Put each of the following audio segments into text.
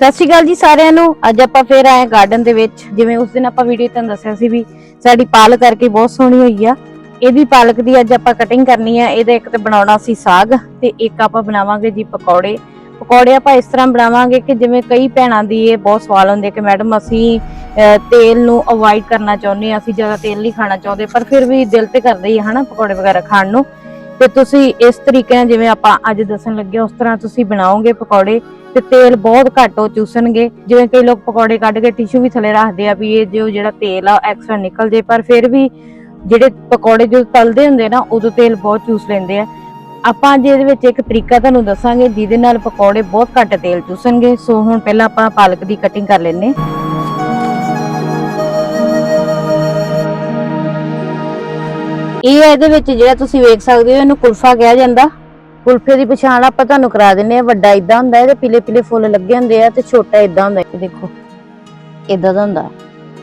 ਸਤਿ ਸ਼੍ਰੀ ਅਕਾਲ ਜੀ ਸਾਰਿਆਂ ਨੂੰ। ਅੱਜ ਆਪਾਂ ਫੇਰ ਆਏ ਗਾਰਡਨ ਦੇ ਵਿੱਚ। ਜਿਵੇਂ ਉਸ ਦਿਨ ਆਪਾਂ ਵੀਡੀਓ ਤੁਹਾਨੂੰ ਦੱਸਿਆ ਸੀ ਵੀ ਸਾਡੀ ਪਾਲਕ ਕਰਕੇ ਬਹੁਤ ਸੋਹਣੀ ਹੋਈ ਆ। ਇਹਦੀ ਪਾਲਕ ਦੀ ਅੱਜ ਆਪਾਂ ਕਟਿੰਗ ਕਰਨੀ ਆ। ਇਹਦਾ ਇੱਕ ਤੇ ਬਣਾਉਣਾ ਸੀ ਸਾਗ ਤੇ ਇੱਕ ਆਪਾਂ ਬਣਾਵਾਂਗੇ ਜੀ ਪਕੌੜੇ। ਪਕੌੜੇ ਆਪਾਂ ਇਸ ਤਰ੍ਹਾਂ ਬਣਾਵਾਂਗੇ ਕਿ ਜਿਵੇਂ ਕਈ ਭੈਣਾਂ ਦੀ ਇਹ ਬਹੁਤ ਸਵਾਲ ਹੁੰਦੇ ਕਿ ਮੈਡਮ ਅਸੀਂ ਤੇਲ ਨੂੰ ਅਵੋਇਡ ਕਰਨਾ ਚਾਹੁੰਦੇ ਆ, ਅਸੀਂ ਜ਼ਿਆਦਾ ਤੇਲ ਨਹੀਂ ਖਾਣਾ ਚਾਹੁੰਦੇ, ਪਰ ਫਿਰ ਵੀ ਦਿਲ ਤੇ ਕਰਦਾ ਹੀ ਹਨਾ ਪਕੌੜੇ ਵਗੈਰਾ ਖਾਣ ਨੂੰ। ਤੇ ਤੁਸੀਂ ਇਸ ਤਰੀਕੇ ਨਾਲ ਜਿਵੇਂ ਆਪਾਂ ਅੱਜ ਦੱਸਣ ਲੱਗੇ ਉਸ ਤਰ੍ਹਾਂ ਤੁਸੀਂ ਬਣਾਓਗੇ ਪਕੌੜੇ। ਤੇ ਤੇਲ ਬਹੁਤ ਘੱਟ ਉਹ ਚੂਸਣਗੇ। ਜਿਵੇਂ ਕਈ ਲੋਕ ਪਕੌੜੇ ਕੱਢ ਕੇ ਟਿਸ਼ੂ ਵੀ ਥੱਲੇ ਰੱਖਦੇ ਆ ਵੀ ਇਹ ਜੋ ਜਿਹੜਾ ਤੇਲ ਆ ਐਕਸਟਰਾ ਨਿਕਲ ਜੇ। ਪਰ ਫਿਰ ਵੀ ਜਿਹੜੇ ਪਕੌੜੇ ਜੋ ਤਲਦੇ ਹੁੰਦੇ ਨਾ, ਉਦੋਂ ਤੇਲ ਬਹੁਤ ਚੂਸ ਲੈਂਦੇ ਆ। ਆਪਾਂ ਅੱਜ ਇਹਦੇ ਵਿੱਚ ਇੱਕ ਤਰੀਕਾ ਤੁਹਾਨੂੰ ਦੱਸਾਂਗੇ, ਜਿਹਦੇ ਨਾਲ ਪਕੌੜੇ ਬਹੁਤ ਘੱਟ ਤੇਲ ਚੂਸਣਗੇ। ਸੋ ਹੁਣ ਪਹਿਲਾਂ ਆਪਾਂ ਪਾਲਕ ਦੀ ਕਟਿੰਗ ਕਰ ਲੈਨੇ ਇਹ ਇਹਦੇ ਵਿੱਚ ਜਿਹੜਾ ਤੁਸੀਂ ਵੇਖ ਸਕਦੇ ਹੋ, ਇਹਨੂੰ ਕੁਲਫਾ ਕਿਹਾ ਜਾਂਦਾ। ਕੁਲਫੇ ਦੀ ਪਛਾਣ ਆਪਾਂ ਤੁਹਾਨੂੰ ਕਰਾ ਦਿੰਨੇ ਆ ਵੱਡਾ ਇਦਾਂ ਹੁੰਦਾ ਇਹਦੇ ਪੀਲੇ ਪੀਲੇ ਫੁੱਲ ਲੱਗੇ ਹੁੰਦੇ ਆ ਤੇ ਛੋਟਾ ਇਦਾਂ ਹੁੰਦਾ ਇਹ ਦੇਖੋ ਇਦਾਂ ਦਾ ਹੁੰਦਾ।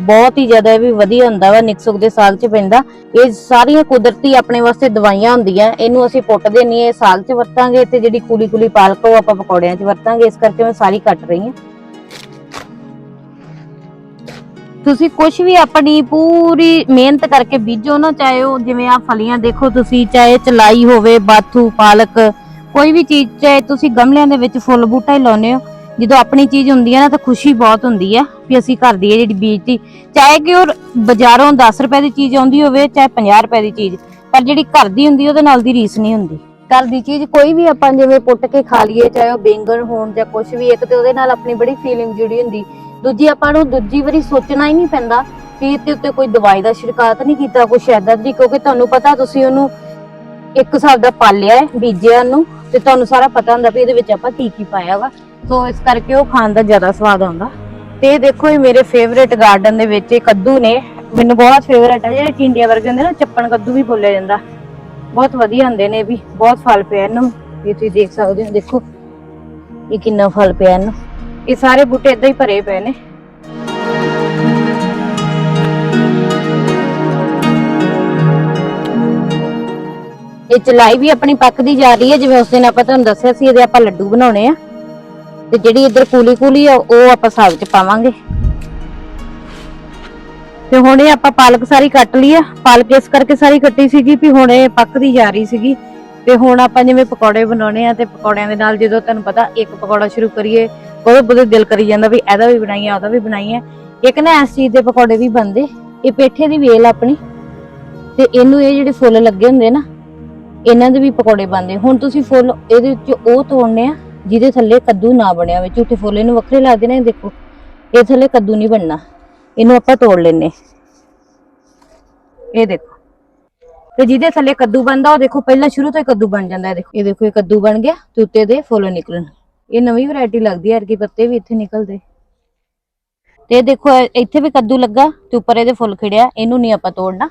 ਬਹੁਤ ਹੀ ਜ਼ਿਆਦਾ ਇਹ ਵੀ ਵਧੀਆ ਹੁੰਦਾ ਵਾ ਨਿਕਸੁਕ ਦੇ ਸਾਗ 'ਚ ਪੈਂਦਾ। ਇਹ ਸਾਰੀਆਂ ਕੁਦਰਤੀ ਆਪਣੇ ਵਾਸਤੇ ਦਵਾਈਆਂ ਹੁੰਦੀਆਂ। ਇਹਨੂੰ ਅਸੀਂ ਪੁੱਟਦੇ ਨਹੀਂ, ਇਹ ਸਾਗ 'ਚ ਵਰਤਾਂਗੇ ਤੇ ਜਿਹੜੀ ਕੁਲੀ ਕੁਲੀ ਪਾਲਕ ਉਹ ਆਪਾਂ ਪਕੌੜਿਆਂ 'ਚ ਵਰਤਾਂਗੇ। ਇਸ ਕਰਕੇ ਮੈਂ ਸਾਰੀ ਕੱਟ ਰਹੀ ਹਾਂ। ਤੁਸੀਂ ਕੁਝ ਵੀ ਆਪਣੀ ਪੂਰੀ ਮਿਹਨਤ ਕਰਕੇ ਬੀਜੋ ਨਾ, ਚਾਹੇ ਉਹ ਜਿਵੇਂ ਆ ਫਲੀਆਂ ਦੇਖੋ ਤੁਸੀਂ, ਚਾਹੇ ਚਲਾਈ ਹੋਵੇ, ਬਾਥੂ, ਪਾਲਕ, ਕੋਈ ਵੀ ਚੀਜ਼, ਚਾਹੇ ਤੁਸੀਂ ਗਮਲਿਆਂ ਦੇ ਵਿੱਚ ਫੁੱਲ ਬੂਟਾ ਹੀ ਲਾਉਨੇ ਹੋ, ਜਦੋਂ ਆਪਣੀ ਚੀਜ਼ ਹੁੰਦੀ ਹੈ ਨਾ, ਤਾਂ ਖੁਸ਼ੀ ਬਹੁਤ ਹੁੰਦੀ ਹੈ ਵੀ ਅਸੀਂ ਘਰ ਦੀ ਇਹ ਜਿਹੜੀ ਬੀਜਤੀ, ਚਾਹੇ ਕਿ ਉਹ ਬਾਜ਼ਾਰੋਂ 10 ਰੁਪਏ ਦੀ ਚੀਜ਼ ਆਉਂਦੀ ਹੋਵੇ, ਚਾਹੇ 50 ਰੁਪਏ ਦੀ ਚੀਜ਼, ਪਰ ਜਿਹੜੀ ਘਰ ਦੀ ਹੁੰਦੀ, ਉਹਦੇ ਨਾਲ ਦੀ ਰੀਸ ਨਹੀਂ ਹੁੰਦੀ। ਘਰ ਦੀ ਚੀਜ਼ ਕੋਈ ਵੀ ਆਪਾਂ ਜਿਵੇਂ ਪੁੱਟ ਕੇ ਖਾ ਲਈਏ, ਚਾਹੇ ਉਹ ਬੈਂਗਣ ਹੋਣ ਜਾਂ ਕੁਝ ਵੀ, ਇੱਕ ਤੇ ਉਹਦੇ ਨਾਲ ਆਪਣੀ ਬੜੀ ਫੀਲਿੰਗ ਜੁੜੀ ਹੁੰਦੀ। ਦੂਜੀ ਆਪਾਂ ਨੂੰ ਦੂਜੀ ਵਾਰੀ ਸੋਚਣਾ ਹੀ ਨਹੀਂ ਪੈਂਦਾ ਕਿ ਇਹਦੇ ਉੱਤੇ ਕੋਈ ਦਵਾਈ ਦਾ ਛਿੜਕਾਅ ਤਾਂ ਨਹੀਂ ਕੀਤਾ, ਕੁਛ ਏਦਾਂ ਦੀ, ਕਿਉਂਕਿ ਤੁਹਾਨੂੰ ਪਤਾ ਤੁਸੀਂ ਉਹਨੂੰ ਇੱਕ ਹਿਸਾਬ ਦਾ ਪਾਲਿਆ ਹੈ ਬੀਜਿਆ ਉਹਨੂੰ ਤੇ ਤੁਹਾਨੂੰ ਸਾਰਾ ਪਤਾ ਹੁੰਦਾ ਵੀ ਇਹਦੇ ਵਿੱਚ ਆਪਾਂ ਕੀ ਕੀ ਪਾਇਆ ਵਾ। ਸੋ ਇਸ ਕਰਕੇ ਉਹ ਖਾਣ ਦਾ ਜ਼ਿਆਦਾ ਸਵਾਦ ਆਉਂਦਾ। ਤੇ ਦੇਖੋ, ਇਹ ਮੇਰੇ ਫੇਵਰੇਟ ਗਾਰਡਨ ਦੇ ਵਿੱਚ ਇਹ ਕੱਦੂ ਨੇ। ਮੈਨੂੰ ਬਹੁਤ ਫੇਵਰੇਟ ਹੈ ਜਿਹੜੇ ਚਿੰਡੀਆਂ ਵਰਗੇ ਹੁੰਦੇ ਨਾ ਚੱਪਣ ਕੱਦੂ ਵੀ ਬੋਲਿਆ ਜਾਂਦਾ। ਬਹੁਤ ਵਧੀਆ ਹੁੰਦੇ ਨੇ ਵੀ, ਬਹੁਤ ਫਲ ਪਿਆ ਇਹਨੂੰ ਇਹ ਤੁਸੀਂ ਦੇਖ ਸਕਦੇ ਹੋ, ਦੇਖੋ, ਇਹ ਕਿੰਨਾ ਫਲ ਪਿਆ ਇਹਨੂੰ ਇਹ ਸਾਰੇ ਬੂਟੇ ਇਦਾਂ ਹੀ ਭਰੇ ਪਏ ਨੇ। ਇਹ ਚਲਾਈ ਵੀ ਆਪਣੀ ਪੱਕਦੀ ਜਾ ਰਹੀ ਹੈ, ਜਿਵੇਂ ਉਸ ਦਿਨ ਆਪਾਂ ਤੁਹਾਨੂੰ ਦੱਸਿਆ ਸੀ, ਇਹਦੇ ਆਪਾਂ ਲੱਡੂ ਬਣਾਉਣੇ ਆ। ਤੇ ਜਿਹੜੀ ਇੱਧਰ ਕੂਲੀ ਕੂਲੀ ਆ, ਉਹ ਆਪਾਂ ਸਾਗ ਚ ਪਾਵਾਂਗੇ। ਤੇ ਹੁਣ ਇਹ ਆਪਾਂ ਪਾਲਕ ਸਾਰੀ ਕੱਟ ਲਈ ਆ। ਪਾਲਕ ਇਸ ਕਰਕੇ ਸਾਰੀ ਕੱਟੀ ਸੀਗੀ ਵੀ ਹੁਣ ਇਹ ਪੱਕਦੀ ਜਾ ਰਹੀ ਸੀਗੀ। ਤੇ ਹੁਣ ਆਪਾਂ ਜਿਵੇਂ ਪਕੌੜੇ ਬਣਾਉਣੇ ਆ ਤੇ ਪਕੌੜਿਆਂ ਦੇ ਨਾਲ ਜਦੋਂ ਤੁਹਾਨੂੰ ਪਤਾ ਇੱਕ ਪਕੌੜਾ ਸ਼ੁਰੂ ਕਰੀਏ, ਉਹਦੇ ਬੁੱਧੇ ਦਿਲ ਕਰੀ ਜਾਂਦਾ ਵੀ ਇਹਦਾ ਵੀ ਬਣਾਈਏ, ਉਹਦਾ ਵੀ ਬਣਾਈਏ। ਇੱਕ ਨਾ ਇਸ ਚੀਜ਼ ਦੇ ਪਕੌੜੇ ਵੀ ਬਣਦੇ। ਇਹ ਪੇਠੇ ਦੀ ਵੇਲ ਆਪਣੀ। ਤੇ ਇਹਨੂੰ ਇਹ ਜਿਹੜੇ ਫੁੱਲ ਲੱਗੇ ਹੁੰਦੇ ਨਾ, ਇਹਨਾਂ ਦੇ ਵੀ ਪਕੌੜੇ ਬਣਦੇ। ਹੁਣ ਤੁਸੀਂ ਫੁੱਲ ਇਹਦੇ ਵਿੱਚ ਉਹ ਤੋੜਨੇ ਆ, ਜਿਹਦੇ ਥੱਲੇ ਕੱਦੂ ਨਾ ਬਣਿਆ ਹੋਵੇ। ਝੂਠੇ ਫੁੱਲ ਇਹਨੂੰ ਵੱਖਰੇ ਲੱਗਦੇ ਨੇ, ਦੇਖੋ। ਇਹ ਥੱਲੇ ਕੱਦੂ ਨਹੀਂ ਬਣਨਾ। ਇਹਨੂੰ ਆਪਾਂ ਤੋੜ ਲੈਨੇ ਇਹ ਦੇਖੋ। ਤੇ ਜਿਹਦੇ ਥੱਲੇ ਕੱਦੂ ਬਣਦਾ, ਉਹ ਦੇਖੋ ਪਹਿਲਾਂ ਸ਼ੁਰੂ ਤੋਂ ਹੀ ਕੱਦੂ ਬਣ ਜਾਂਦਾ ਹੈ। ਦੇਖੋ, ਇਹ ਦੇਖੋ, ਇਹ ਕੱਦੂ ਬਣ ਗਿਆ, ਤੇ ਉੱਤੇ ਦੇ ਫੁੱਲ ਨਿਕਲਣ। ਇਹ ਨਵੀਂ ਵੈਰਾਈਟੀ ਲੱਗਦੀ ਹੈ ਅਰਕੀ ਪੱਤੇ ਵੀ ਇੱਥੇ ਨਿਕਲਦੇ। ਤੇ ਇਹ ਦੇਖੋ ਇੱਥੇ ਵੀ ਕੱਦੂ ਲੱਗਾ, ਤੇ ਉੱਪਰ ਇਹਦੇ ਫੁੱਲ ਖਿੜਿਆ, ਇਹਨੂੰ ਨਹੀਂ ਆਪਾਂ ਤੋੜਨਾ।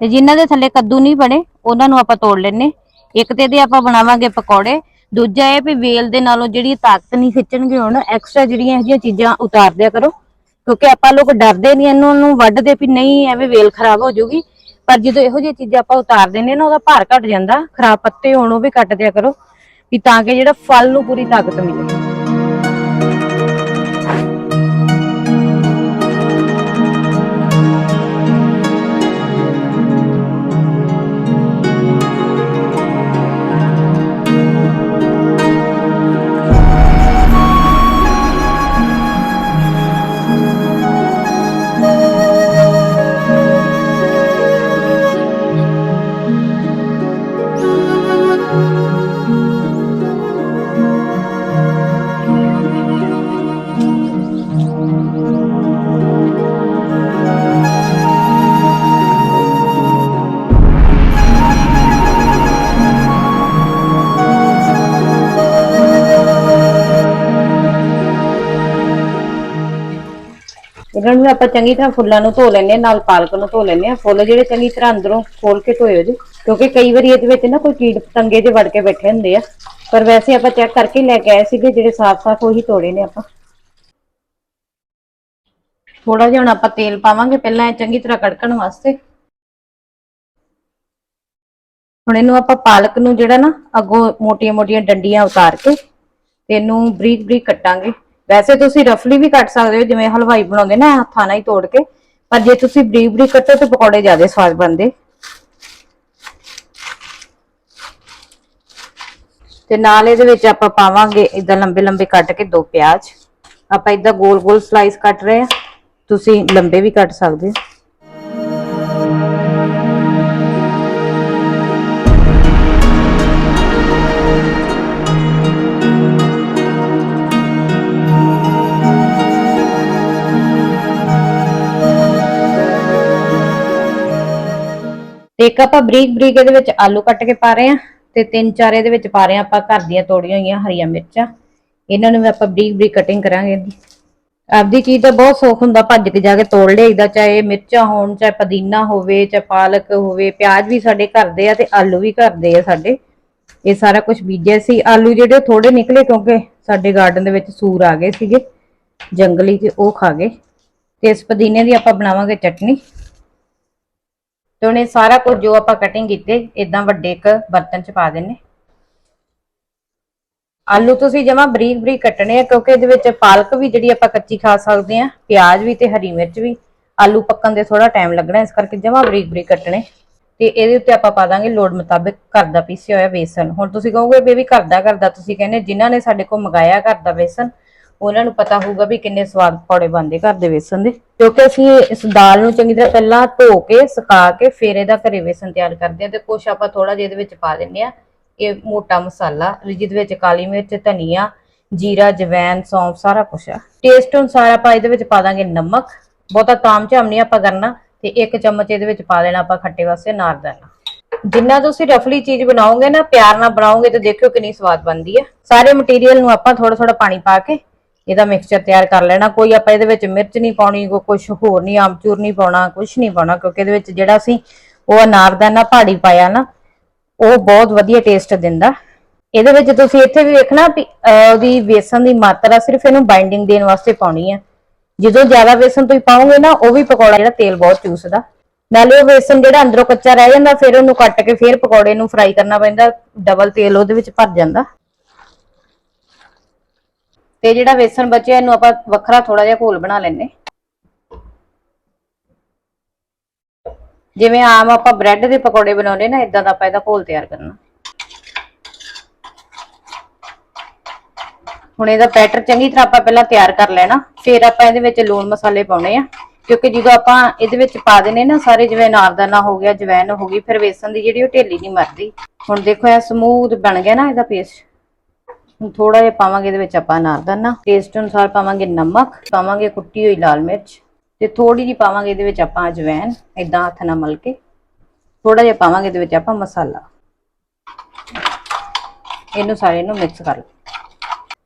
ਤੇ ਜਿਨ੍ਹਾਂ ਦੇ ਥੱਲੇ ਕੱਦੂ ਨਹੀਂ ਬਣੇ, ਉਹਨਾਂ ਨੂੰ ਆਪਾਂ ਤੋੜ ਲੈਨੇ ਇੱਕ ਤੇ ਇਹਦੇ ਆਪਾਂ ਬਣਾਵਾਂਗੇ ਪਕੌੜੇ ਦੂਜਾ ਇਹ ਵੀ ਵੇਲ ਦੇ ਨਾਲੋਂ ਜਿਹੜੀ ਤਾਕਤ ਨਹੀਂ ਖਿੱਚਣਗੇ ਹੁਣ ਐਕਸਟਰਾ ਜਿਹੜੀਆਂ ਇਹੋ ਜਿਹੀਆਂ ਚੀਜ਼ਾਂ ਉਤਾਰ ਦਿਆ ਕਰੋ। ਕਿਉਂਕਿ ਆਪਾਂ ਲੋਕ ਡਰਦੇ ਨਹੀਂ, ਇਹਨਾਂ ਨੂੰ ਵੱਢਦੇ ਵੀ ਨਹੀਂ, ਐਵੇਂ ਵੇਲ ਖਰਾਬ ਹੋ ਜਾਊਗੀ। ਪਰ ਜਦੋਂ ਇਹੋ ਜਿਹੀਆਂ ਚੀਜ਼ਾਂ ਆਪਾਂ ਉਤਾਰ ਦਿੰਦੇ ਨਾ, ਉਹਦਾ ਭਾਰ ਘਟ ਜਾਂਦਾ, ਖਰਾਬ ਪੱਤੇ ਹੋਣ ਉਹ ਵੀ ਕੱਟ ਦਿਆ ਕਰੋ, ਵੀ ਤਾਂ ਕਿ ਜਿਹੜਾ ਫਲ ਨੂੰ ਪੂਰੀ ਤਾਕਤ ਮਿਲੇ। ਇਹਨਾਂ ਨੂੰ ਆਪਾਂ ਚੰਗੀ ਤਰ੍ਹਾਂ ਫੁੱਲਾਂ ਨੂੰ ਧੋ ਲੈਣੇ ਨਾਲ ਪਾਲਕ ਨੂੰ ਧੋ ਲੈਂਦੇ ਹਾਂ। ਫੁੱਲ ਜਿਹੜੇ ਚੰਗੀ ਤਰ੍ਹਾਂ ਅੰਦਰੋਂ ਖੋਲ ਕੇ ਧੋਇਓ ਜੀ, ਕਿਉਂਕਿ ਕਈ ਵਾਰੀ ਇਹਦੇ ਵਿੱਚ ਨਾ ਕੋਈ ਕੀੜ ਪਤੰਗੇ ਜੇ ਵੜ ਕੇ ਬੈਠੇ ਹੁੰਦੇ ਆ। ਪਰ ਵੈਸੇ ਆਪਾਂ ਚੈੱਕ ਕਰਕੇ ਲੈ ਕੇ ਆਏ ਸੀਗੇ, ਜਿਹੜੇ ਸਾਫ਼-ਸਾਫ਼ ਉਹੀ ਤੋੜੇ ਨੇ ਆਪਾਂ। ਥੋੜਾ ਜਿਹਾ ਹੁਣ ਆਪਾਂ ਤੇਲ ਪਾਵਾਂਗੇ, ਪਹਿਲਾਂ ਇਹ ਚੰਗੀ ਤਰ੍ਹਾਂ ਕੜਕਣ ਵਾਸਤੇ। ਹੁਣ ਇਹਨੂੰ ਆਪਾਂ ਪਾਲਕ ਨੂੰ ਜਿਹੜਾ ਨਾ ਅੱਗੋਂ ਮੋਟੀਆਂ-ਮੋਟੀਆਂ ਡੰਡੀਆਂ ਉਤਾਰ ਕੇ, ਤੇ ਇਹਨੂੰ ਬਰੀਕ ਬਰੀਕ ਕੱਟਾਂਗੇ। ਵੈਸੇ ਤੁਸੀਂ ਰਫਲੀ ਵੀ ਕੱਟ ਸਕਦੇ ਹੋ, ਜਿਵੇਂ ਹਲਵਾਈ ਬਣਾਉਂਦੇ ਨਾ, ਹੱਥਾਂ ਨਾਲ ਹੀ ਤੋੜ ਕੇ। ਪਰ ਜੇ ਤੁਸੀਂ ਬਰੀਕ ਬਰੀਕ ਕੱਟੋ ਤੇ ਪਕੌੜੇ ਜ਼ਿਆਦਾ ਸਵਾਦ ਬਣਦੇ। ਤੇ ਨਾਲ ਇਹਦੇ ਵਿੱਚ ਆਪਾਂ ਪਾਵਾਂਗੇ ਇਦਾਂ ਲੰਬੇ ਲੰਬੇ ਕੱਟ ਕੇ ਦੋ ਪਿਆਜ਼। ਆਪਾਂ ਇਦਾਂ ਗੋਲ ਗੋਲ ਸਲਾਈਸ ਕੱਟ ਰਹੇ ਆ ਤੁਸੀਂ ਲੰਬੇ ਵੀ ਕੱਟ ਸਕਦੇ ਹੋ। ਤੇ ਇੱਕ ਆਪਾਂ ਬਰੀਕ ਬਰੀਕ ਇਹਦੇ ਵਿੱਚ ਆਲੂ ਕੱਟ ਕੇ ਪਾ ਰਹੇ ਆ ਤੇ ਤਿੰਨ ਚਾਰ ਇਹਦੇ ਵਿੱਚ ਪਾ ਰਹੇ ਆ ਆਪਾਂ ਘਰ ਦੀਆਂ ਤੋੜੀਆਂ ਹੋਈਆਂ ਹਰੀਆਂ ਮਿਰਚਾਂ। ਇਹਨਾਂ ਨੂੰ ਵੀ ਆਪਾਂ ਬਰੀਕ ਬਰੀਕ ਕਟਿੰਗ ਕਰਾਂਗੇ। ਇਹਦੀ ਆਪਦੀ ਚੀਜ਼ ਦਾ ਬਹੁਤ ਸੌਖ ਹੁੰਦਾ ਭੱਜ ਕੇ ਜਾ ਕੇ ਤੋੜ ਲਿਆਈਦਾ ਚਾਹੇ ਮਿਰਚਾਂ ਹੋਣ, ਚਾਹੇ ਪੁਦੀਨਾ ਹੋਵੇ, ਚਾਹੇ ਪਾਲਕ ਹੋਵੇ, ਪਿਆਜ਼ ਵੀ ਸਾਡੇ ਘਰ ਦੇ ਆ ਤੇ ਆਲੂ ਵੀ ਘਰ ਦੇ ਆ ਸਾਡੇ। ਇਹ ਸਾਰਾ ਕੁਝ ਬੀਜਿਆ ਸੀ। ਆਲੂ ਜਿਹੜੇ ਥੋੜੇ ਨਿਕਲੇ ਕਿਉਂਕਿ ਸਾਡੇ ਗਾਰਡਨ ਦੇ ਵਿੱਚ ਸੂਰ ਆ ਗਏ ਸੀਗੇ। ਜੰਗਲੀ ਤੇ ਉਹ ਖਾ ਗਏ। ਤੇ ਇਸ ਪੁਦੀਨੇ ਦੀ ਆਪਾਂ ਬਣਾਵਾਂਗੇ ਚਟਨੀ। ਤੇ ਉਹਨੇ ਸਾਰਾ ਕੁਝ ਜੋ ਆਪਾਂ ਕਟਿੰਗ ਕੀਤੇ ਇਦਾਂ ਵੱਡੇ ਇੱਕ ਬਰਤਨ ਚ ਪਾ ਦੇਣੇ ਆਲੂ ਤੁਸੀਂ ਜਮਾ ਬਰੀਕ ਬਰੀਕ ਕੱਟਣੇ ਆ, ਕਿਉਂਕਿ ਇਹਦੇ ਵਿੱਚ ਪਾਲਕ ਵੀ ਜਿਹੜੀ ਆਪਾਂ ਕੱਚੀ ਖਾ ਸਕਦੇ ਆ, ਪਿਆਜ਼ ਵੀ ਤੇ ਹਰੀ ਮਿਰਚ ਵੀ। ਆਲੂ ਪੱਕਣ ਦੇ ਥੋੜਾ ਟਾਈਮ ਲੱਗਣਾ, ਇਸ ਕਰਕੇ ਜਮਾ ਬਰੀਕ ਬਰੀਕ ਕੱਟਣੇ। ਤੇ ਇਹਦੇ ਉੱਤੇ ਆਪਾਂ ਪਾ ਦਾਂਗੇ ਲੋੜ ਮੁਤਾਬਿਕ ਘਰ ਦਾ ਪੀਸਿਆ ਹੋਇਆ ਬੇਸਨ। ਹੁਣ ਤੁਸੀਂ ਕਹੋਗੇ ਵੀ ਵੀ ਘਰ ਦਾ ਘਰ ਦਾ ਤੁਸੀਂ ਕਹਿੰਦੇ, ਜਿਨ੍ਹਾਂ ਨੇ ਸਾਡੇ ਕੋਲ ਮੰਗਾਇਆ ਘਰ ਦਾ ਬੇਸਨ ਉਹਨਾਂ ਨੂੰ ਪਤਾ ਹੋਊਗਾ ਵੀ ਕਿੰਨੇ ਸਵਾਦ ਪਕੌੜੇ ਬਣਦੇ ਘਰ ਦੇ ਵੇਸਣ ਦੇ। ਕਿਉਂਕਿ ਅਸੀਂ ਇਸ ਦਾਲ ਨੂੰ ਚੰਗੀ ਤਰ੍ਹਾਂ ਪਹਿਲਾਂ ਧੋ ਕੇ, ਸੁਕਾ ਕੇ ਫਿਰ ਇਹਦਾ ਘਰੇ ਵੇਸਣ ਤਿਆਰ ਕਰਦੇ ਆ ਤੇ ਕੁਛ ਆਪਾਂ ਥੋੜਾ ਜਿਹਾ ਇਹਦੇ ਵਿੱਚ ਪਾ ਦਿੰਨੇ ਆ ਇਹ ਮੋਟਾ ਮਸਾਲਾ ਜਿਹਦੇ ਵਿੱਚ ਕਾਲੀ ਮਿਰਚ, ਧਨੀਆ, ਜੀਰਾ ਜਵੈਨ ਸੌਂਫ, ਸਾਰਾ ਕੁਛ ਆ। ਟੇਸਟ ਅਨੁਸਾਰ ਆਪਾਂ ਇਹਦੇ ਵਿੱਚ ਪਾ ਦਾਂਗੇ ਨਮਕ। ਬਹੁਤਾ ਤਾਮ ਝਾਮ ਨਹੀਂ ਆਪਾਂ ਕਰਨਾ ਤੇ ਇੱਕ ਚਮਚ ਇਹਦੇ ਵਿੱਚ ਪਾ ਦੇਣਾ ਆਪਾਂ ਖੱਟੇ ਵਾਸਤੇ ਨਾਰਦਾਨਾ। ਜਿੰਨਾ ਤੁਸੀਂ ਰਫਲੀ ਚੀਜ਼ ਬਣਾਓਗੇ ਨਾ, ਪਿਆਰ ਨਾਲ ਬਣਾਓਗੇ ਤੇ ਦੇਖਿਓ ਕਿੰਨੀ ਸਵਾਦ ਬਣਦੀ ਹੈ ਸਾਰੇ ਮਟੀਰੀਅਲ ਨੂੰ ਆਪਾਂ ਥੋੜਾ ਥੋੜਾ ਪਾਣੀ ਪਾ ਕੇ ਇਹਦਾ ਮਿਕਸਚਰ ਤਿਆਰ ਕਰ ਲੈਣਾ। ਕੋਈ ਆਪਾਂ ਇਹਦੇ ਵਿੱਚ ਮਿਰਚ ਨਹੀਂ ਪਾਉਣੀ ਕੋਈ ਕੁਝ ਹੋਰ ਨਹੀਂ ਆਮਚੂਰ ਨਹੀਂ ਪਾਉਣਾ ਕੁਝ ਨਹੀਂ ਪਾਉਣਾ, ਕਿਉਂਕਿ ਇਹਦੇ ਵਿੱਚ ਜਿਹੜਾ ਅਸੀਂ ਉਹ ਅਨਾਰਦਾਨਾ ਪਹਾੜੀ ਪਾਇਆ ਨਾ, ਉਹ ਬਹੁਤ ਵਧੀਆ ਟੇਸਟ ਦਿੰਦਾ। ਇਹਦੇ ਵਿੱਚ ਤੁਸੀਂ ਇੱਥੇ ਵੀ ਵੇਖਣਾ ਵੀ ਉਹਦੀ ਵੇਸਣ ਦੀ ਮਾਤਰਾ ਸਿਰਫ ਇਹਨੂੰ ਬਾਈਂਡਿੰਗ ਦੇਣ ਵਾਸਤੇ ਪਾਉਣੀ ਹੈ ਜਦੋਂ ਜ਼ਿਆਦਾ ਵੇਸਣ ਤੁਸੀਂ ਪਾਓਗੇ ਨਾ, ਉਹ ਵੀ ਪਕੌੜਾ ਜਿਹੜਾ ਤੇਲ ਬਹੁਤ ਚੂਸਦਾ ਨਾਲੇ ਉਹ ਵੇਸਣ ਜਿਹੜਾ ਅੰਦਰੋਂ ਕੱਚਾ ਰਹਿ ਜਾਂਦਾ, ਫਿਰ ਉਹਨੂੰ ਕੱਟ ਕੇ ਫਿਰ ਪਕੌੜੇ ਨੂੰ ਫਰਾਈ ਕਰਨਾ ਪੈਂਦਾ ਡਬਲ ਤੇਲ ਉਹਦੇ ਵਿੱਚ ਭਰ ਜਾਂਦਾ। ਤੇ ਜਿਹੜਾ ਵੇਸਣ ਬਚਿਆ, ਇਹਨੂੰ ਆਪਾਂ ਵੱਖਰਾ ਥੋੜਾ ਜਿਹਾ ਘੋਲ ਬਣਾ ਲੈਨੇ ਜਿਵੇਂ ਆਮ ਆਪਾਂ ਬ੍ਰੈਡ ਦੇ ਪਕੌੜੇ ਬਣਾਉਂਦੇ ਨਾ ਇਦਾਂ ਦਾ ਆਪਾਂ ਇਹਦਾ ਘੋਲ ਤਿਆਰ ਕਰਨਾ। ਹੁਣ ਇਹਦਾ ਬੈਟਰ ਚੰਗੀ ਤਰ੍ਹਾਂ ਆਪਾਂ ਪਹਿਲਾਂ ਤਿਆਰ ਕਰ ਲੈਣਾ, ਫਿਰ ਆਪਾਂ ਇਹਦੇ ਵਿੱਚ ਲੂਣ ਮਸਾਲੇ ਪਾਉਣੇ ਆ। ਕਿਉਂਕਿ ਜਦੋਂ ਆਪਾਂ ਇਹਦੇ ਵਿੱਚ ਪਾ ਦੇਣੇ ਨਾ, ਸਾਰੇ ਜਿਵੇਂ ਨਾਰਦਾਨਾ ਹੋ ਗਿਆ ਜਵੈਨ ਹੋ ਗਈ, ਫਿਰ ਵੇਸਣ ਦੀ ਜਿਹੜੀ ਉਹ ਢੇਲੀ ਨਹੀਂ ਮਰਦੀ। ਹੁਣ ਦੇਖੋ, ਇਹ ਸਮੂਥ ਬਣ ਗਿਆ ਨਾ ਇਹਦਾ ਪੇਸਟ ਹੁਣ ਥੋੜਾ ਜਿਹਾ ਪਾਵਾਂਗੇ ਇਹਦੇ ਵਿੱਚ ਆਪਾਂ ਨਾਰਦਾਨਾ ਟੇਸਟ ਅਨੁਸਾਰ ਪਾਵਾਂਗੇ ਨਮਕ, ਪਾਵਾਂਗੇ ਕੁੱਟੀ ਹੋਈ ਲਾਲ ਮਿਰਚ ਤੇ ਥੋੜੀ ਜਿਹੀ ਪਾਵਾਂਗੇ ਇਹਦੇ ਵਿੱਚ ਆਪਾਂ ਅਜਵੈਨ ਇਦਾਂ ਹੱਥ ਨਾਲ ਮਲ ਕੇ। ਥੋੜਾ ਜਿਹਾ ਪਾਵਾਂਗੇ ਇਹਦੇ ਵਿੱਚ ਆਪਾਂ ਮਸਾਲਾ। ਇਹਨੂੰ ਸਾਰੇ ਨੂੰ ਮਿਕਸ ਕਰ ਲਓ।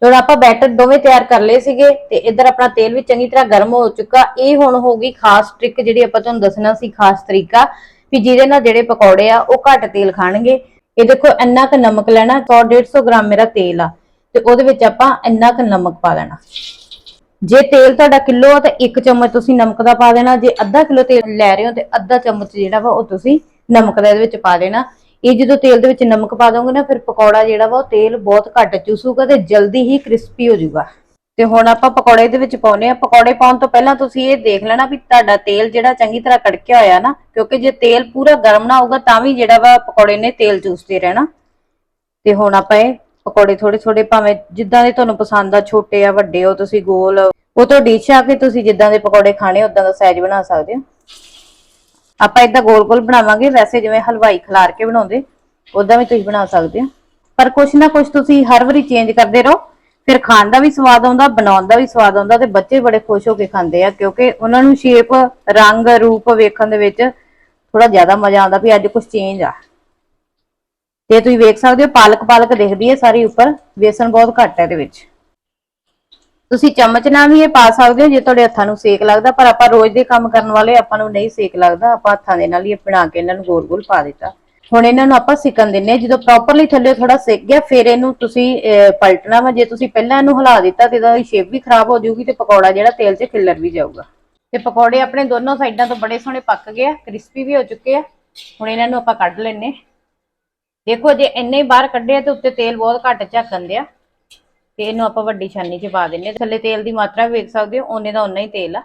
ਹੁਣ ਆਪਾਂ ਬੈਟਰ ਦੋਵੇਂ ਤਿਆਰ ਕਰ ਲਏ ਸੀਗੇ ਤੇ ਇੱਧਰ ਆਪਣਾ ਤੇਲ ਵੀ ਚੰਗੀ ਤਰ੍ਹਾਂ ਗਰਮ ਹੋ ਚੁੱਕਾ। ਇਹ ਹੁਣ ਹੋ ਗਈ ਖਾਸ ਟ੍ਰਿਕ ਜਿਹੜੀ ਆਪਾਂ ਤੁਹਾਨੂੰ ਦੱਸਣਾ ਸੀ, ਖਾਸ ਤਰੀਕਾ ਵੀ ਜਿਹਦੇ ਨਾਲ ਜਿਹੜੇ ਪਕੌੜੇ ਆ ਉਹ ਘੱਟ ਤੇਲ ਖਾਣਗੇ। ਇਹ ਦੇਖੋ, ਇੰਨਾ ਕੁ ਨਮਕ ਲੈਣਾ 100 150 ਗ੍ਰਾਮ ਮੇਰਾ ਤੇਲ ਆ। ਤੇ ਉਹਦੇ ਵਿੱਚ ਆਪਾਂ ਇੰਨਾ ਕੁ ਨਮਕ ਪਾ ਦੇਣਾ ਜੇ ਤੇਲ ਤੁਹਾਡਾ ਕਿਲੋ ਆ, ਤਾਂ ਇੱਕ ਚਮਚ ਤੁਸੀਂ ਨਮਕ ਦਾ ਪਾ ਦੇਣਾ। ਜੇ ਅੱਧਾ ਕਿਲੋ ਤੇਲ ਲੈ ਰਹੇ ਹੋ, ਤੇ ਅੱਧਾ ਚਮਚ ਜਿਹੜਾ ਵਾ, ਉਹ ਤੁਸੀਂ ਨਮਕ ਦਾ ਇਹਦੇ ਵਿੱਚ ਪਾ ਦੇਣਾ। ਇਹ ਜਦੋਂ ਤੇਲ ਦੇ ਵਿੱਚ ਨਮਕ ਪਾ ਦੋਗੇ ਨਾ, ਫਿਰ ਪਕੌੜਾ ਜਿਹੜਾ ਵਾ, ਉਹ ਤੇਲ ਬਹੁਤ ਘੱਟ ਚੂਸੂਗਾ ਤੇ ਜਲਦੀ ਹੀ ਕ੍ਰਿਸਪੀ ਹੋ ਜਾਊਗਾ। ਤੇ ਹੁਣ ਆਪਾਂ ਪਕੌੜੇ ਦੇ ਵਿੱਚ ਪਾਉਨੇ ਆ ਪਕੌੜੇ ਪਾਉਣ ਤੋਂ ਪਹਿਲਾਂ ਤੁਸੀਂ ਇਹ ਦੇਖ ਲੈਣਾ ਵੀ ਤੁਹਾਡਾ ਤੇਲ ਜਿਹੜਾ ਚੰਗੀ ਤਰ੍ਹਾਂ ਕੜਕਿਆ ਹੋਇਆ ਨਾ, ਕਿਉਂਕਿ ਜੇ ਤੇਲ ਪੂਰਾ ਗਰਮ ਨਾ ਹੋਊਗਾ, ਤਾਂ ਵੀ ਜਿਹੜਾ ਵਾ ਪਕੌੜੇ ਨੇ ਤੇਲ ਚੂਸਦੇ ਰਹਿਣਾ। ਤੇ ਹੁਣ ਆਪਾਂ ਇਹ ਪਕੌੜੇ ਥੋੜੇ ਥੋੜੇ ਭਾਵੇਂ ਜਿੱਦਾਂ ਦੇ ਤੁਹਾਨੂੰ ਪਸੰਦ ਆ, ਛੋਟੇ ਆ, ਵੱਡੇ ਹੋ, ਤੁਸੀਂ ਗੋਲ, ਉਹ ਤੋਂ ਡਿਸ਼ ਆ ਕੇ ਤੁਸੀਂ ਜਿੱਦਾਂ ਦੇ ਪਕੌੜੇ ਖਾਣੇ ਉਦਾਂ ਦਾ ਸਾਈਜ਼ ਬਣਾ ਸਕਦੇ ਹੋ। ਆਪਾਂ ਇਦਾਂ ਗੋਲ ਗੋਲ ਬਣਾਵਾਂਗੇ, ਵੈਸੇ ਜਿਵੇਂ ਹਲਵਾਈ ਖਿਲਾਰ ਕੇ ਬਣਾਉਂਦੇ ਉਦਾਂ ਵੀ ਤੁਸੀਂ ਬਣਾ ਸਕਦੇ ਹੋ। ਪਰ ਕੁਛ ਨਾ ਕੁਛ ਤੁਸੀਂ ਹਰ ਵਾਰੀ ਚੇਂਜ ਕਰਦੇ ਰਹੋ, ਫਿਰ ਖਾਣ ਦਾ ਵੀ ਸਵਾਦ ਆਉਂਦਾ, ਬਣਾਉਣ ਦਾ ਵੀ ਸਵਾਦ ਆਉਂਦਾ ਤੇ ਬੱਚੇ ਬੜੇ ਖੁਸ਼ ਹੋ ਕੇ ਖਾਂਦੇ ਆ, ਕਿਉਂਕਿ ਉਹਨਾਂ ਨੂੰ ਸ਼ੇਪ ਰੰਗ, ਰੂਪ ਵੇਖਣ ਦੇ ਵਿੱਚ ਥੋੜਾ ਜ਼ਿਆਦਾ ਮਜ਼ਾ ਆਉਂਦਾ ਵੀ ਅੱਜ ਕੁਝ ਚੇਂਜ ਆ। ਤੇ ਤੁਸੀਂ ਵੇਖ ਸਕਦੇ ਹੋ ਪਾਲਕ ਪਾਲਕ ਦਿਖਦੀ ਹੈ ਸਾਰੀ ਉੱਪਰ ਵੇਸਣ ਬਹੁਤ ਘੱਟ ਹੈ ਇਹਦੇ ਵਿੱਚ। ਤੁਸੀਂ ਚਮਚ ਨਾਲ ਵੀ ਇਹ ਪਾ ਸਕਦੇ ਹੋ ਜੇ ਤੁਹਾਡੇ ਹੱਥਾਂ ਨੂੰ ਸੇਕ ਲੱਗਦਾ ਪਰ ਆਪਾਂ ਰੋਜ਼ ਦੇ ਕੰਮ ਕਰਨ ਵਾਲੇ ਆਪਾਂ ਨੂੰ ਨਹੀਂ ਸੇਕ ਲੱਗਦਾ ਆਪਾਂ ਹੱਥਾਂ ਦੇ ਨਾਲ ਹੀ ਬਣਾ ਕੇ ਇਹਨਾਂ ਨੂੰ ਗੋਲ-ਗੋਲ ਪਾ ਦਿੱਤਾ। ਹੁਣ ਇਹਨਾਂ ਨੂੰ ਆਪਾਂ ਸਿਕਣ ਦਿੰਨੇ ਜਦੋਂ ਪ੍ਰੋਪਰਲੀ ਥੱਲੇ ਥੋੜਾ ਸਿੱਕ ਗਿਆ ਫਿਰ ਇਹਨੂੰ ਤੁਸੀਂ ਅਹ, ਪਲਟਣਾ ਵਾ ਜੇ ਤੁਸੀਂ ਪਹਿਲਾਂ ਇਹਨੂੰ ਹਿਲਾ ਦਿੱਤਾ ਤੇ ਇਹਦਾ ਸ਼ੇਪ ਵੀ ਖਰਾਬ ਹੋ ਜਾਊਗੀ ਤੇ ਪਕੌੜਾ ਜਿਹੜਾ ਤੇਲ 'ਚ ਖਿਲਰ ਵੀ ਜਾਊਗਾ। ਤੇ ਪਕੌੜੇ ਆਪਣੇ ਦੋਨੋਂ ਸਾਈਡਾਂ ਤੋਂ ਬੜੇ ਸੋਹਣੇ ਪੱਕ ਗਏ ਆ ਕ੍ਰਿਸਪੀ ਵੀ ਹੋ ਚੁੱਕੇ ਆ। ਹੁਣ ਇਹਨਾਂ ਨੂੰ ਆਪਾਂ ਕੱਢ ਲੈਨੇ ਦੇਖੋ, ਜੇ ਇੰਨੇ ਹੀ ਬਾਹਰ ਕੱਢਿਆ ਤੇ ਉੱਤੇ ਤੇਲ ਬਹੁਤ ਘੱਟ ਝੱਕਣ ਦਿਆ। ਤੇ ਇਹਨੂੰ ਆਪਾਂ ਵੱਡੀ ਛਾਨੀ 'ਚ ਪਾ ਦਿੰਨੇ ਆ। ਥੱਲੇ ਤੇਲ ਦੀ ਮਾਤਰਾ ਵੀ ਵੇਖ ਸਕਦੇ ਹੋ ਓਨੇ ਦਾ ਓਨਾ ਹੀ ਤੇਲ ਆ।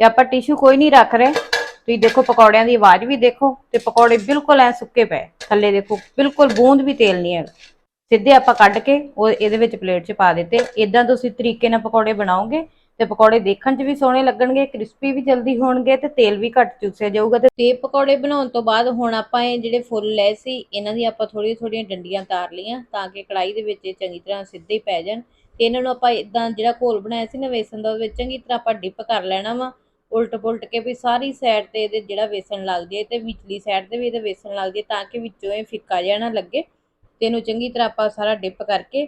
ਤੇ ਆਪਾਂ ਟਿਸ਼ੂ ਕੋਈ ਨਹੀਂ ਰੱਖ ਰਹੇ। ਤੁਸੀਂ ਦੇਖੋ, ਪਕੌੜਿਆਂ ਦੀ ਆਵਾਜ਼ ਵੀ ਦੇਖੋ ਤੇ ਪਕੌੜੇ ਬਿਲਕੁਲ ਐ ਸੁੱਕੇ ਪਏ। ਥੱਲੇ ਦੇਖੋ, ਬਿਲਕੁਲ ਬੂੰਦ ਵੀ ਤੇਲ ਨਹੀਂ ਹੈਗਾ। ਸਿੱਧੇ ਆਪਾਂ ਕੱਢ ਕੇ ਉਹ ਇਹਦੇ ਵਿੱਚ ਪਲੇਟ 'ਚ ਪਾ ਦਿੱਤੇ। ਇਦਾਂ ਤੁਸੀਂ ਤਰੀਕੇ ਨਾਲ ਪਕੌੜੇ ਬਣਾਓਗੇ। ਤੇ ਪਕੌੜੇ ਦੇਖਣ 'ਚ ਵੀ ਸੋਹਣੇ ਲੱਗਣਗੇ, ਕ੍ਰਿਸਪੀ ਵੀ ਜਲਦੀ ਹੋਣਗੇ ਤੇ ਤੇਲ ਵੀ ਘੱਟ ਚੂਸਿਆ ਜਾਊਗਾ ਤੇ ਤੇ ਪਕੌੜੇ ਬਣਾਉਣ ਤੋਂ ਬਾਅਦ ਹੁਣ ਆਪਾਂ ਇਹ ਜਿਹੜੇ ਫੁੱਲ ਲਏ ਸੀ, ਇਹਨਾਂ ਦੀ ਆਪਾਂ ਥੋੜੀਆਂ ਥੋੜੀਆਂ ਡੰਡੀਆਂ ਤਾਰ ਲਈਆਂ ਤਾਂ ਕਿ ਕੜਾਈ ਦੇ ਵਿੱਚ ਇਹ ਚੰਗੀ ਤਰ੍ਹਾਂ ਸਿੱਧੇ ਪੈ ਜਾਣ ਤੇ ਇਹਨਾਂ ਨੂੰ ਆਪਾਂ ਇਦਾਂ ਜਿਹੜਾ ਘੋਲ ਬਣਾਇਆ ਸੀ ਨਾ ਵੇਸਣ ਦਾ ਉਹਦੇ ਵਿੱਚ ਚੰਗੀ ਤਰ੍ਹਾਂ ਆਪਾਂ ਡਿਪ ਕਰ ਲੈਣਾ ਵਾ ਉਲਟ ਪੁਲਟ ਕੇ ਵੀ ਸਾਰੀ ਸਾਈਡ ਤੇ ਇਹਦੇ ਜਿਹੜਾ ਵੇਸਣ ਲੱਗ ਜੇ ਤੇ ਵਿਚਲੀ ਸਾਈਡ ਤੇ ਵੀ ਇਹਦੇ ਵੇਸਣ ਲੱਗ ਜੇ ਤਾਂ ਕਿ ਵਿੱਚੋਂ ਇਹ ਫਿੱਕਾ ਜਿਹਾ ਨਾ ਲੱਗੇ ਤੇ ਇਹਨੂੰ ਚੰਗੀ ਤਰ੍ਹਾਂ ਆਪਾਂ ਸਾਰਾ ਡਿਪ ਕਰਕੇ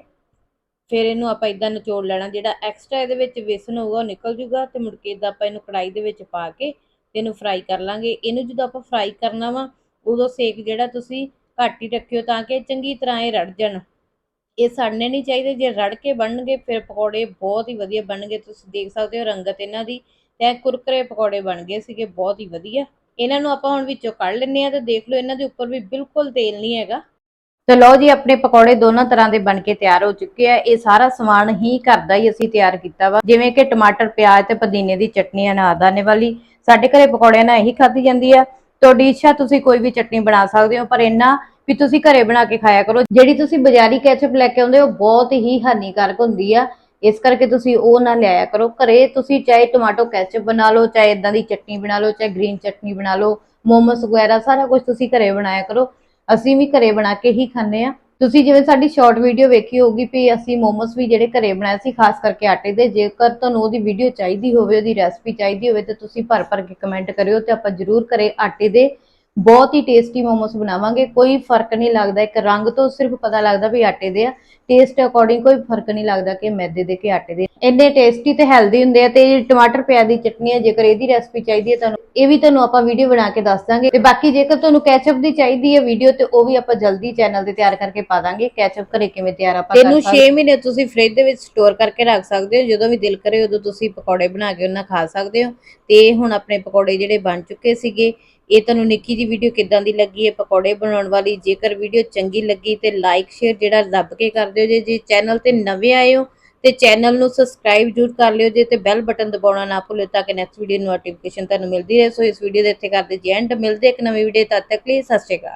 ਫਿਰ ਇਹਨੂੰ ਆਪਾਂ ਇਦਾਂ ਨਿਚੋੜ ਲੈਣਾ, ਜਿਹੜਾ ਐਕਸਟਰਾ ਇਹਦੇ ਵਿੱਚ ਵੇਸਣ ਹੋਊਗਾ ਉਹ ਨਿਕਲ ਜੂਗਾ ਤੇ ਮੁੜ ਕੇ ਇਦਾਂ ਆਪਾਂ ਇਹਨੂੰ ਕੜਾਈ ਦੇ ਵਿੱਚ ਪਾ ਕੇ ਇਹਨੂੰ ਫਰਾਈ ਕਰ ਲਾਂਗੇ। ਇਹਨੂੰ ਜਦੋਂ ਆਪਾਂ ਫਰਾਈ ਕਰਨਾ ਵਾ, ਉਦੋਂ ਸੇਕ ਜਿਹੜਾ ਤੁਸੀਂ ਘੱਟ ਹੀ ਰੱਖਿਓ ਤਾਂ ਕਿ ਚੰਗੀ ਤਰ੍ਹਾਂ ਇਹ ਰੜ ਜਾਣ। ਇਹ ਸੜਨੇ ਨਹੀਂ ਚਾਹੀਦੇ, ਜੇ ਰੜ ਕੇ ਬਣਨਗੇ ਫਿਰ ਪਕੌੜੇ ਬਹੁਤ ਹੀ ਵਧੀਆ ਬਣਨਗੇ। ਤੁਸੀਂ ਦੇਖ ਸਕਦੇ ਹੋ ਰੰਗਤ ਇਹਨਾਂ ਦੀ ਤੇ ਕੁਰਕਰੇ ਪਕੌੜੇ ਬਣ ਗਏ ਸੀਗੇ, ਬਹੁਤ ਹੀ ਵਧੀਆ। ਇਹਨਾਂ ਨੂੰ ਆਪਾਂ ਹੁਣ ਵਿੱਚੋਂ ਕੱਢ ਲੈਂਦੇ ਆ ਤੇ ਦੇਖ ਲਓ, ਇਹਨਾਂ ਦੇ ਉੱਪਰ ਵੀ ਬਿਲਕੁਲ ਤੇਲ ਨਹੀਂ ਹੈਗਾ। ਤੇ ਲਓ ਜੀ, ਆਪਣੇ ਪਕੌੜੇ ਦੋਨਾਂ ਤਰ੍ਹਾਂ ਦੇ ਬਣ ਕੇ ਤਿਆਰ ਹੋ ਚੁੱਕੇ ਆ। ਇਹ ਸਾਰਾ ਸਮਾਨ ਹੀ ਘਰ ਦਾ ਹੀ ਅਸੀਂ ਤਿਆਰ ਕੀਤਾ ਵਾ। ਜਿਵੇਂ ਕਿ ਟਮਾਟਰ, ਪਿਆਜ਼ ਤੇ ਪੁਦੀਨੇ ਦੀ ਚਟਨੀ ਅਨਾਰਦਾਨੇ ਵਾਲੀ। ਸਾਡੇ ਘਰੇ ਪਕੌੜਿਆਂ ਨਾਲ ਇਹੀ ਖਾਧੀ ਜਾਂਦੀ ਆ। ਤੁਹਾਡੀ ਇੱਛਾ, ਤੁਸੀਂ ਕੋਈ ਵੀ ਚਟਨੀ ਬਣਾ ਸਕਦੇ ਹੋ, ਪਰ ਇੰਨਾ ਵੀ ਤੁਸੀਂ ਘਰੇ ਬਣਾ ਕੇ ਖਾਇਆ ਕਰੋ। ਜਿਹੜੀ ਤੁਸੀਂ ਬਾਜ਼ਾਰੀ ਕੈਚਅਪ ਲੈ ਕੇ ਆਉਂਦੇ ਹੋ ਬਹੁਤ ਹੀ ਹਾਨੀਕਾਰਕ ਹੁੰਦੀ ਆ। ਇਸ ਕਰਕੇ ਤੁਸੀਂ ਉਹ ਨਾ ਲਿਆਇਆ ਕਰੋ। ਘਰੇ ਤੁਸੀਂ ਚਾਹੇ ਟਮਾਟੋ ਕੈਚਅਪ ਬਣਾ ਲਓ, ਚਾਹੇ ਇਦਾਂ ਦੀ ਚਟਨੀ ਬਣਾ ਲਓ, ਚਾਹੇ ਗ੍ਰੀਨ ਚਟਨੀ ਬਣਾ ਲਓ, ਮੋਮੋਸ ਵਗੈਰਾ, ਸਾਰਾ ਕੁਝ ਤੁਸੀਂ ਘਰੇ ਬਣਾਇਆ ਕਰੋ। ਅਸੀਂ ਵੀ ਘਰੇ ਬਣਾ ਕੇ ਹੀ ਖਾਂਦੇ ਆ ਤੁਸੀਂ ਜਿਵੇਂ ਸਾਡੀ ਸ਼ਾਰਟ ਵੀਡੀਓ ਵੇਖੀ ਹੋਊਗੀ ਵੀ ਅਸੀਂ ਮੋਮੋਸ ਵੀ ਜਿਹੜੇ ਘਰੇ ਬਣਾਏ ਸੀ, ਖਾਸ ਕਰਕੇ ਆਟੇ ਦੇ, ਜੇਕਰ ਤੁਹਾਨੂੰ ਉਹਦੀ ਵੀਡੀਓ ਚਾਹੀਦੀ ਹੋਵੇ, ਉਹਦੀ ਰੈਸਪੀ ਚਾਹੀਦੀ ਹੋਵੇ, ਤਾਂ ਤੁਸੀਂ ਭਰ ਭਰ ਕੇ ਕਮੈਂਟ ਕਰਿਓ ਤੇ ਆਪਾਂ ਜ਼ਰੂਰ ਘਰੇ ਆਟੇ ਦੇ ਬਹੁਤ ਹੀ ਟੇਸਟੀ ਮੋਮੋਸ ਬਣਾਵਾਂਗੇ। ਕੋਈ ਫ਼ਰਕ ਨਹੀਂ ਲੱਗਦਾ, ਇੱਕ ਰੰਗ ਤੋਂ ਸਿਰਫ ਪਤਾ ਲੱਗਦਾ ਵੀ ਆਟੇ ਦੇ ਆ। ਟੇਸਟ ਅਕੋਰਡਿੰਗ ਕੋਈ ਫ਼ਰਕ ਨਹੀਂ ਲੱਗਦਾ ਕਿ ਮੈਦੇ ਦੇ ਕਿ ਆਟੇ ਦੇ ਇੰਨੇ ਟੇਸਟੀ ਤੇ ਹੈਲਦੀ ਹੁੰਦੇ ਆ ਤੇ ਟਮਾਟਰ ਪਿਆਜ਼ ਦੀ ਚਟਨੀ ਹੈ ਜੇਕਰ ਇਹਦੀ ਰੈਸਪੀ ਚਾਹੀਦੀ ਹੈ ਤੁਹਾਨੂੰ ਇਹ ਵੀ ਤੁਹਾਨੂੰ ਆਪਾਂ ਵੀਡੀਓ ਬਣਾ ਕੇ ਦੱਸ ਦਾਂਗੇ। ਤੇ ਬਾਕੀ ਜੇਕਰ ਤੁਹਾਨੂੰ ਕੈਚਅਪ ਦੀ ਚਾਹੀਦੀ ਹੈ ਵੀਡੀਓ ਤੇ ਉਹ ਵੀ ਆਪਾਂ ਜਲਦੀ ਚੈਨਲ ਤੇ ਤਿਆਰ ਕਰਕੇ ਪਾ ਦਾਂਗੇ। ਕੈਚਅਪ ਘਰੇ ਕਿਵੇਂ ਤਿਆਰ ਆਪਾਂ ਇਹਨੂੰ 6 ਮਹੀਨੇ ਤੁਸੀਂ ਫ੍ਰਿਜ ਦੇ ਵਿੱਚ ਸਟੋਰ ਕਰਕੇ ਰੱਖ ਸਕਦੇ ਹੋ। ਜਦੋਂ ਵੀ ਦਿਲ ਕਰੇ ਉਦੋਂ ਤੁਸੀਂ ਪਕੌੜੇ ਬਣਾ ਕੇ ਉਹਨਾਂ ਖਾ ਸਕਦੇ ਹੋ। ਤੇ ਹੁਣ ਆਪਣੇ ਪਕੌੜੇ ਜਿਹੜੇ ਬਣ ਚੁੱਕੇ ਸੀਗੇ ਇਹ ਤੁਹਾਨੂੰ ਨਿੱਕੀ ਜੀ ਵੀਡੀਓ ਕਿੱਦਾਂ ਦੀ ਲੱਗੀ ਹੈ ਪਕੌੜੇ ਬਣਾਉਣ ਵਾਲੀ ਜੇਕਰ ਵੀਡੀਓ ਚੰਗੀ ਲੱਗੀ ਤੇ ਲਾਈਕ ਸ਼ੇਅਰ ਜਿਹੜਾ ਦੱਬ ਕੇ ਕਰ ਦਿਓ ਜੇ ਜੇ ਚੈਨਲ ਤੇ ਨਵੇਂ ਆਏ ਹੋ ਤੇ ਚੈਨਲ ਨੂੰ ਸਬਸਕ੍ਰਾਈਬ ਜ਼ਰੂਰ ਕਰ ਲਿਓ ਜੇ ਤੇ ਬੈਲ ਬਟਨ ਦਬਾਉਣਾ ਨਾ ਭੁੱਲਿਓ ਤਾਂ ਕਿ ਨੈਕਸਟ ਵੀਡੀਓ ਨੋਟੀਫਿਕੇਸ਼ਨ ਤੁਹਾਨੂੰ ਮਿਲਦੀ ਰਹੇ। ਸੋ ਇਸ ਵੀਡੀਓ ਦੇ ਇੱਥੇ ਕਰਦੇ ਜੀ ਐਂਡ ਮਿਲਦੇ ਇੱਕ ਨਵੀਂ ਵੀਡੀਓ ਤਦ ਤੱਕ ਲਈ ਸਤਿ ਸ਼੍ਰੀ ਅਕਾਲ।